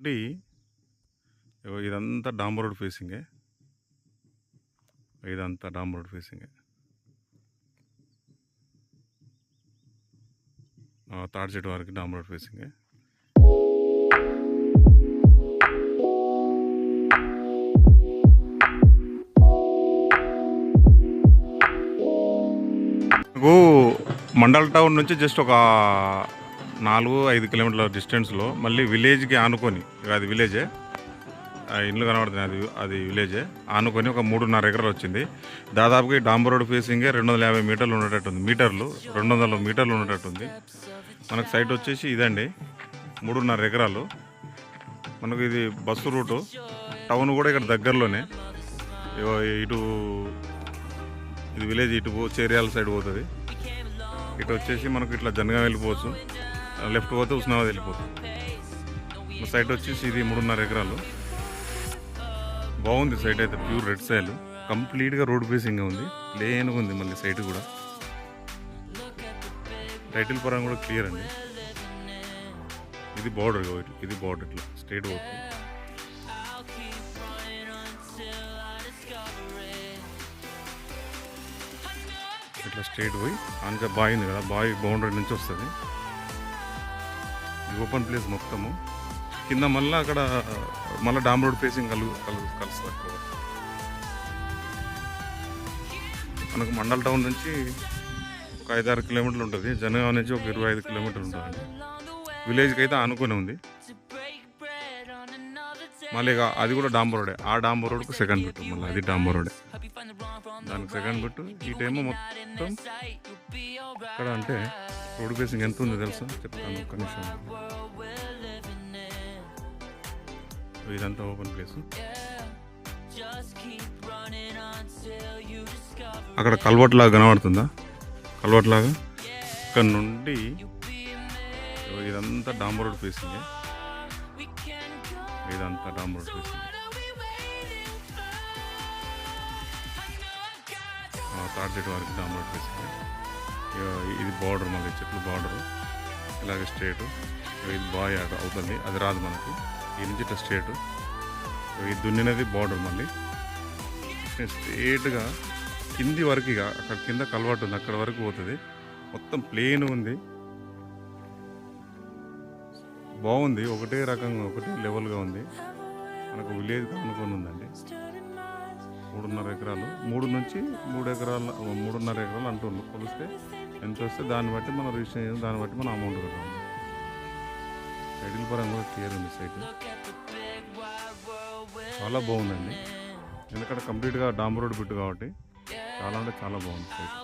అండి ఇదంతా డాంబర్ రోడ్ ఫేసింగే. ఇదంతా డాంబర్ రోడ్ ఫేసింగే. ఆ, తాడి చెట్టు వరకు డాంబర్ రోడ్ ఫేసింగే. మండల్ టౌన్ నుంచి జస్ట్ ఒక నాలుగు ఐదు కిలోమీటర్ల డిస్టెన్స్లో మళ్ళీ విలేజ్కి ఆనుకొని అది విలేజే. ఆ ఇల్లు కనబడుతుంది అది అది విలేజే. ఆనుకొని ఒక మూడున్నర ఎకరాలు వచ్చింది. దాదాపుగా ఈ డాంబర్ రోడ్ ఫేసింగే రెండు వందల యాభై మీటర్లు ఉండేటట్టుంది. మీటర్లు రెండు వందల మీటర్లు ఉండేటట్టుంది. మనకు సైట్ వచ్చేసి ఇదండి. మూడున్నర ఎకరాలు. మనకు ఇది బస్సు రూటు. టౌన్ కూడా ఇక్కడ దగ్గరలోనే. ఇగో ఇటు ఇది విలేజ్ ఇటు పో చేరియాల సైడ్ పోతుంది. ఇటు వచ్చేసి మనకు ఇట్లా జనగా వెళ్ళిపోవచ్చు. లెఫ్ట్ పోతే ఉస్నాబాద్ వెళ్ళిపోతుంది. మా సైట్ వచ్చేసి ఇది మూడున్నర ఎకరాలు. బాగుంది సైట్ అయితే ప్యూర్ రెడ్ సైల్ కంప్లీట్గా రోడ్ ఫేసింగ్ ఉంది. ప్లేన్గా ఉంది మళ్ళీ సైట్ కూడా. టైటిల్ పరంగా కూడా క్లియర్ అండి. ఇది బార్డర్ ఇది బార్డర్ ఇట్లా స్టేట్ పోతుంది ఇట్లా స్ట్రైట్ పోయి అంత బావి ఉంది కదా బావి బౌండరీ నుంచి వస్తుంది. ఓపెన్ ప్లేస్ మొత్తము. కింద మళ్ళీ అక్కడ మళ్ళీ డామ్ రోడ్ ఫేసింగ్ కలు కలు కలుస్తారు మనకు మండల్ టౌన్ నుంచి ఒక ఐదారు కిలోమీటర్లు ఉంటుంది. జనగాం నుంచి ఒక ఇరవై ఐదు కిలోమీటర్లు ఉంటుంది. విలేజ్కి అయితే ఆనుకొని ఉంది. మళ్ళీ ఇక అది కూడా డాంబర్ రోడే. ఆ డాంబర్ రోడ్కు సెకండ్ బిట్టు మళ్ళీ అది డాంబర్ రోడే. దానికి సెకండ్ బిట్టు ఈ టైమ్ మొత్తం ఇక్కడ అంటే రోడ్ ఫేసింగ్ ఎంత ఉంది తెలుసా చెప్తాను ఒక్క నిమిషం ఇదంతా ఓపెన్ ప్లేస్ అక్కడ కల్వర్ట్ లాగా కనబడుతుందా కల్వర్ట్ లాగా ఇక్కడ నుండి ఇదంతా డాంబర్ రోడ్ ఫేసింగ్ ఇదంతా డాంబర్ రోడ్ ఫేసింగ్ తాడి చెట్టు వరకు డాంబర్ రోడ్ ఫేసింగ్ ఇది బార్డర్ మళ్ళీ చెట్లు బార్డర్. ఇలాగే స్టేటు ఇది బాయ్ అవుతుంది అది రాదు మనకి. ఈ నుంచి ఇట్లా ఇది దున్నినది బార్డర్ మళ్ళీ. స్ట్రేట్గా కింది వరకు ఇక అక్కడ కింద కలవాటు ఉంది అక్కడ వరకు పోతుంది. మొత్తం ప్లేన్ ఉంది. బాగుంది ఒకటే రకంగా ఒకటే లెవెల్గా ఉంది. మనకు విలేజ్ అనుకుని ఉందండి. మూడున్నర ఎకరాలు. మూడు నుంచి మూడు ఎకరాలు మూడున్నర ఎకరాలు అంటున్నారు కొలిస్తే ఎంత వస్తే దాన్ని బట్టి మనం రిజిస్టర్ చేసి దాన్ని బట్టి మనం అమౌంట్ కట్టాము టైటిల్ పరంగా కూడా క్లియర్ ఉంది సైట్ చాలా బాగుందండి. ఎందుకంటే కంప్లీట్గా డాంబర్ రోడ్ బిట్టు కాబట్టి చాలా అంటే చాలా బాగుంది సైట్